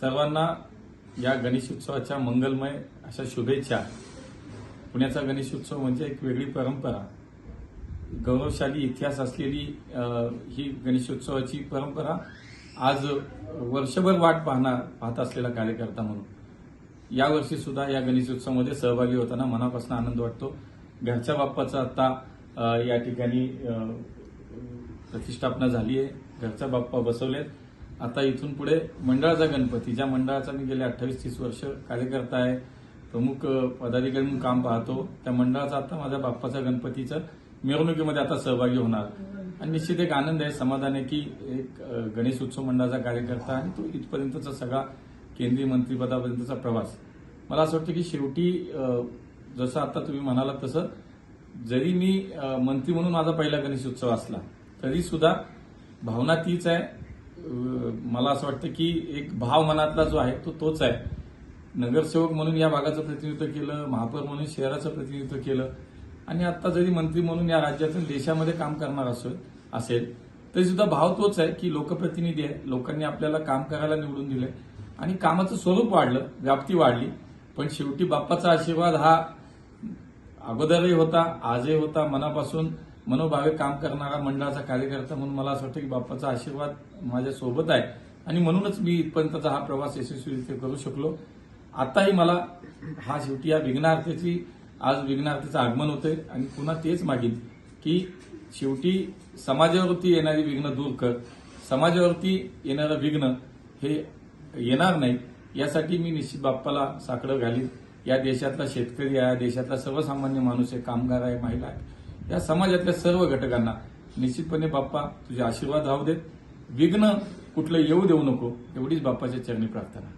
सर्वांना या गणेशोत्सवाच्या मंगलमय अशा शुभेच्छा. पुण्याचा गणेशोत्सव म्हणजे एक वेगळी परंपरा. गौरवशाली इतिहास असलेली ही गणेशोत्सवाची परंपरा आज वर्षभर वाट पाहणार पाहत असलेला कार्यकर्ता म्हणून. यावर्षी सुद्धा या गणेशोत्सवामध्ये सहभागी होताना मनापासून आनंद वाटतो. घरच्या बाप्पाचा आता या ठिकाणी प्रतिष्ठापना झाली आहे. घरचा बाप्पा बसवलेत. आता इथून पुढे मंडळाचा गणपती. ज्या मंडळाचा मी गेले अठ्ठावीस तीस वर्ष कार्यकर्ता आहे प्रमुख पदाधिकारी म्हणून काम पाहतो. त्या मंडळाचा आता माझ्या बाप्पाचा गणपतीचं मिरवणुकीमध्ये आता सहभागी होणार. आणि निश्चित एक आनंद आहे समाधान आहे की एक गणेश उत्सव मंडळाचा कार्यकर्ता आणि तो इथपर्यंतचा सगळा केंद्रीय मंत्रिपदापर्यंतचा प्रवास. मला असं वाटतं की शेवटी जसं आता तुम्ही म्हणालात तसं जरी मी मंत्री म्हणून माझा पहिला गणेश उत्सव असला तरी सुद्धा भावना तीच आहे. मला असं वाटतं की एक भाव मनातला जो आहे तो तोच आहे. नगरसेवक म्हणून या भागाचं प्रतिनिधित्व केलं महापौर म्हणून शहराचं प्रतिनिधित्व केलं. आणि आता जरी मंत्री म्हणून या राज्यातून देशामध्ये काम करणार असेल असेल तरी सुद्धा भाव तोच आहे की लोकप्रतिनिधी आहे. लोकांनी आपल्याला काम करायला निवडून दिले आणि कामाचं स्वरूप वाढलं व्याप्ती वाढली. पण शेवटी बाप्पाचा आशीर्वाद हा अगोदरही होता आजही होता. मनापासून मनोभावे काम करणारा मंडळाचा कार्यकर्ता म्हणून मला असं वाटतं की बाप्पाचा आशीर्वाद माझ्या सोबत आहे. आणि म्हणूनच मी इथपर्यंतचा हा प्रवास यशस्वीरित्या करू शकलो. आताही मला हा शेवटी या विघ्नार्थीची आज विघ्नार्थीचं आगमन होतंय आणि पुन्हा तेच मागीन की शेवटी समाजावरती येणारी विघ्न दूर कर. समाजावरती येणारं विघ्न हे येणार नाही यासाठी मी निश्चित बाप्पाला साकडं घालीन. या देशातला शेतकरी आहे या देशातला सर्वसामान्य माणूस आहे कामगार आहे महिला आहे. या समाजातल्या सर्व घटकांना निश्चितपणे बाप्पा तुझे आशीर्वाद राहू देत. विघ्न कुठलं येऊ देऊ नको एवढीच बाप्पाच्या चरणी प्रार्थना.